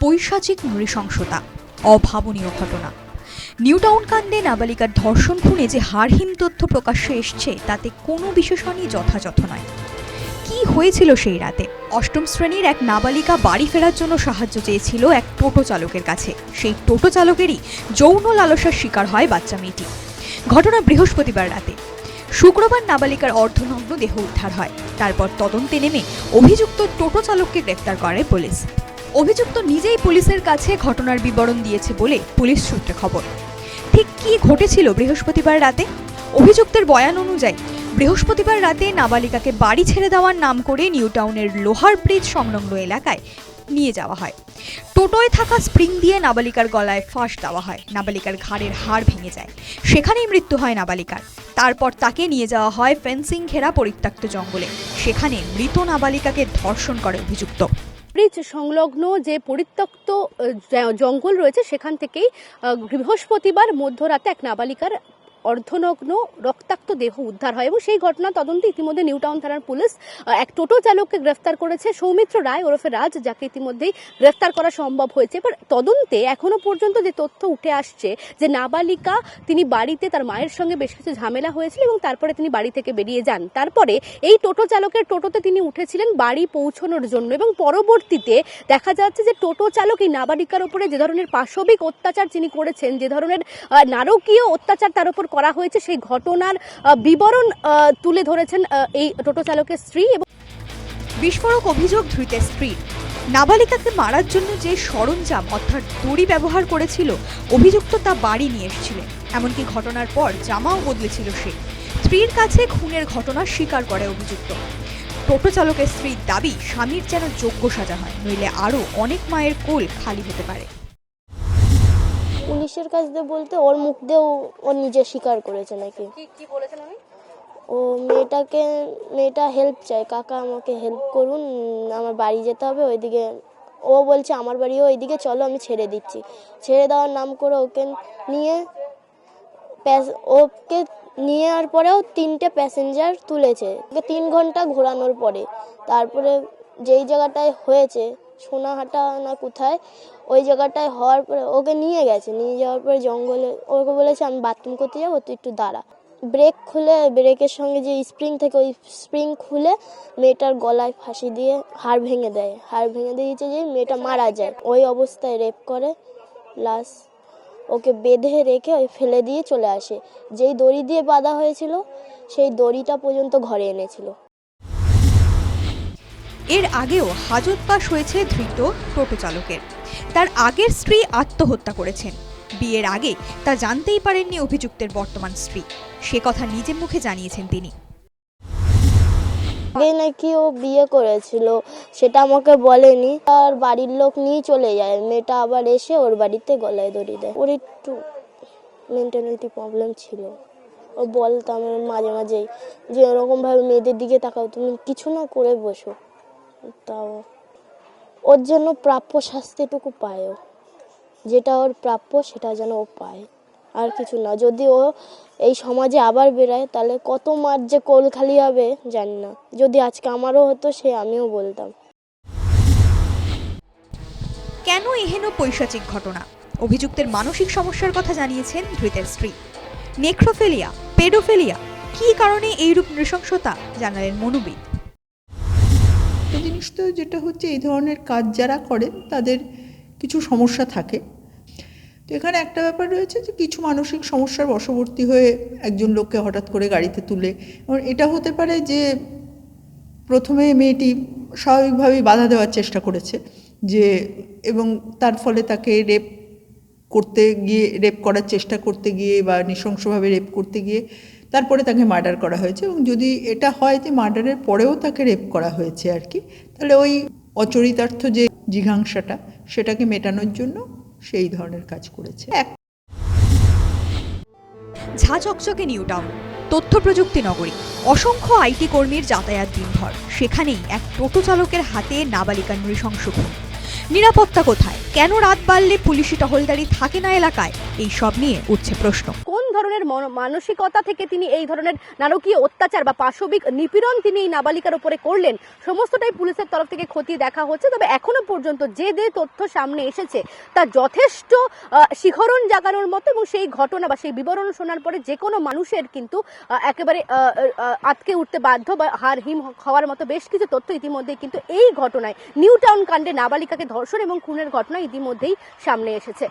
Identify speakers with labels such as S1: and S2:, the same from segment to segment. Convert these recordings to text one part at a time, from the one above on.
S1: পৈশাচিক নৃশংসতা, অভাবনীয় ঘটনা। নিউটাউন কাণ্ডে নাবালিকার ধর্ষণ খুনে যে হারহীন তথ্য প্রকাশ্যে এসছে, তাতে কোনো বিশেষণই যথাযথ নয়। কি হয়েছিল সেই রাতে? অষ্টম শ্রেণির এক নাবালিকা বাড়ি ফেরার জন্য সাহায্য চেয়েছিল এক টোটো চালকের কাছে। সেই টোটো চালকেরই যৌন লালসার শিকার হয় বাচ্চা মেয়েটি। ঘটনা বৃহস্পতিবার রাতে। শুক্রবার নাবালিকার অর্ধনগ্ন দেহ উদ্ধার হয়। তারপর তদন্তে নেমে অভিযুক্ত টোটো চালককে গ্রেফতার করে পুলিশ। অভিযুক্ত নিজেই পুলিশের কাছে ঘটনার বিবরণ দিয়েছে বলে পুলিশ সূত্রে খবর। ঠিক কী ঘটেছিল বৃহস্পতিবার রাতে? অভিযুক্তের বয়ান অনুযায়ী, বৃহস্পতিবার রাতে নাবালিকাকে বাড়ি ছেড়ে দেওয়ার নাম করে নিউটাউনের লোহার ব্রিজ সংলগ্ন এলাকায় নিয়ে যাওয়া হয়। টোটোয় থাকা স্প্রিং দিয়ে নাবালিকার গলায় ফাঁস দেওয়া হয়। নাবালিকার ঘাড়ের হাড় ভেঙে যায়। সেখানেই মৃত্যু হয় নাবালিকার। তারপর তাকে নিয়ে যাওয়া হয় ফেন্সিং ঘেরা পরিত্যক্ত জঙ্গলে। সেখানে মৃত নাবালিকাকে ধর্ষণ করে অভিযুক্ত।
S2: ব্রিজ সংলগ্ন যে পরিত্যক্ত জঙ্গল রয়েছে সেখান থেকেই বৃহস্পতিবার মধ্যরাতে এক নাবালিকার অর্ধনগ্ন রক্তাক্ত দেহ উদ্ধার হয় এবং সেই ঘটনা তদন্তে ইতিমধ্যে নিউটাউন থানার পুলিশ এক টোটো চালককে গ্রেফতার করেছে। সৌমিত্র রায় ওরফে রাজ, যাকে ইতিমধ্যেই গ্রেফতার করা সম্ভব হয়েছে। এবার তদন্তে এখনও পর্যন্ত যে তথ্য উঠে আসছে যে নাবালিকা তিনি বাড়িতে তার মায়ের সঙ্গে বেশ কিছু ঝামেলা হয়েছিল এবং তারপরে তিনি বাড়ি থেকে বেরিয়ে যান। তারপরে এই টোটো চালকের টোটোতে তিনি উঠেছিলেন বাড়ি পৌঁছানোর জন্য এবং পরবর্তীতে দেখা যাচ্ছে যে টোটো চালক এই নাবালিকার উপরে যে ধরনের পাশবিক অত্যাচার তিনি করেছেন, যে ধরনের নারকীয় অত্যাচার তার উপর করা হয়েছে, সেই ঘটনার বিবরণ তুলে ধরেছেন এই টোটো চালকের স্ত্রী এবং
S1: বিস্ফোরক অভিযোগ ধৃতের স্ত্রী। নাবালিকাকে মারার জন্য যে সরঞ্জাম অর্থাৎ দড়ি ব্যবহার করেছিল, অভিযুক্ত তা বাড়ি নিয়ে এসেছিলেন। এমনকি ঘটনার পর জামাও বদলেছিল সে। স্ত্রীর কাছে খুনের ঘটনা স্বীকার করে অভিযুক্ত। টোটো চালকের স্ত্রীর দাবি, স্বামীর যেন যোগ্য সাজা হয়, নইলে আরও অনেক মায়ের কোল খালি হতে পারে।
S3: পুলিশের কাছ দিয়ে বলতে ওর মুখ দিয়েও ও নিজে স্বীকার করেছে নাকি।
S2: কি কি বলেছেন উনি?
S3: ও মেয়েটাকে মেয়েটা হেল্প চায় কাকা আমাকে হেল্প করুন আমার বাড়ি যেতে হবে ওইদিকে ও বলছে আমার বাড়িও ওইদিকে চলো আমি ছেড়ে দিচ্ছি। ছেড়ে দেওয়ার নাম করে ওকে নিয়ে ওকে নিয়ে আর পরেও তিনটে প্যাসেঞ্জার তুলেছে। ওকে তিন ঘণ্টা ঘোরানোর পরে তারপরে যেই জায়গাটায় হয়েছে সোনাহাটা না কোথায়, ওই জায়গাটায় হওয়ার পরে ওকে নিয়ে গেছে। নিয়ে যাওয়ার পরে জঙ্গলে, ওকে বলেছে আমি বাথরুম করতে যাব, তুই একটু দাঁড়া। ব্রেক খুলে ব্রেকের সঙ্গে যে স্প্রিং থেকে ওই স্প্রিং খুলে মেয়েটার গলায় ফাঁসি দিয়ে হাড় ভেঙে দেয়। হাড় ভেঙে দিয়েছে যে মেয়েটা মারা যায়। ওই অবস্থায় রেপ করে লাশ ওকে বেঁধে রেখে ওই ফেলে দিয়ে চলে আসে। যেই দড়ি দিয়ে বাঁধা হয়েছিল, সেই দড়িটা পর্যন্ত ঘরে এনেছিল।
S1: এর আগেও হাজত পাশ হয়েছে ধৃত টোটো চালকের। তার আগের স্ত্রী আত্মহত্যা করেছেন। বিয়ের আগে তা জানতেই পারেননি অভিযুক্তের বর্তমান স্ত্রী। সে কথা নিজের মুখে জানিয়েছেন তিনি।
S3: আগে নাকি ও বিয়ে করেছিল, সেটা আমাকে বলেনি। আর বাড়ির লোক নিয়ে চলে যায়, মেয়েটা আবার এসে ওর বাড়িতে গলায় দড়ি দেয়। ওর একটু মেন্টালিটি প্রবলেম ছিল। ও বলতাম মাঝে মাঝেই যে, এরকমভাবে মেয়েদের দিকে তাকাও, তুমি কিছু না করে বসো। তাও। ওর জন্য প্রাপ্য শাস্তিটুকু পায় যেটা ওর প্রাপ্য, সেটা যেন ও পায়। আর কিছু না। যদি ও এই সমাজে আবার বেরায় তাহলে কত মার যে কোল খালি হবে, জানি না। যদি আজকে আমারও হতো, সে আমিও বলতাম।
S1: কেন এহেন পৈশাচিক ঘটনা? অভিযুক্তের মানসিক সমস্যার কথা জানিয়েছেন ধৃতের স্ত্রী। নেক্রোফেলিয়া, পেডোফেলিয়া, কী কারণে এইরূপ নৃশংসতা? জানালেন মনোবিদ
S4: একটা তো যেটা হচ্ছে এই ধরনের কাজ যারা করে, তাদের কিছু সমস্যা থাকে। তো এখানে একটা ব্যাপার রয়েছে যে কিছু মানসিক সমস্যার বশবর্তী হয়ে একজন লোককে হঠাৎ করে গাড়িতে তুলে। এবং এটা হতে পারে যে প্রথমে মেয়েটি স্বাভাবিকভাবেই বাধা দেওয়ার চেষ্টা করেছে যে, এবং তার ফলে তাকে রেপ করতে গিয়ে, রেপ করার চেষ্টা করতে গিয়ে বা নৃশংসভাবে রেপ করতে গিয়ে তারপরে তাকে মার্ডার করা হয়েছে এবং যদি এটা হয় যে মার্ডারের পরেও তাকে রেপ করা হয়েছে আর কি তাহলে ওই অচরিতার্থ যে জিঘাংসাটা সেটাকে মেটানোর জন্য সেই ধরনের কাজ করেছে। এক
S1: ঝা চকচকে নিউটাউন তথ্য প্রযুক্তি নগরী অসংখ্য আইটি কর্মীর যাতায়াত দিনভর। সেখানেই এক টোটো চালকের হাতে নাবালিকার নৃশংস খুন নিরাপত্তা কোথায়? কেন রাত বাড়লে পুলিশি টহলদারি থাকে না এলাকায়? এই সব নিয়ে উঠছে প্রশ্ন।
S2: কোন ধরনের মানসিকতা থেকে তিনি এই ধরনের নারকীয় অত্যাচার বা পাশবিক নিপীড়ন তিনি এই নাবালিকার উপরে করলেন। সমস্তটাই পুলিশের তরফ থেকে খতিয়ে দেখা হচ্ছে। তবে এখনও পর্যন্ত যে যে তথ্য সামনে এসেছে, তা যথেষ্ট শিহরণ জাগানোর মতো এবং সেই ঘটনা বা সেই বিবরণ শোনার পরে যে কোনো মানুষের কিন্তু একেবারে আটকে উঠতে বাধ্য বা হার হিম হওয়ার মতো বেশ কিছু তথ্য ইতিমধ্যে কিন্তু এই ঘটনায় নিউ টাউন কাণ্ডে নাবালিকাকে ধর্ষণ এবং খুনের ঘটনা ইতিমধ্যেই সামনে এসেছে।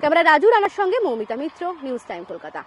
S2: ক্যামেরা রাজু রানার সঙ্গে মৌমিতা মিত্র নিউজ টাইম কলকাতা।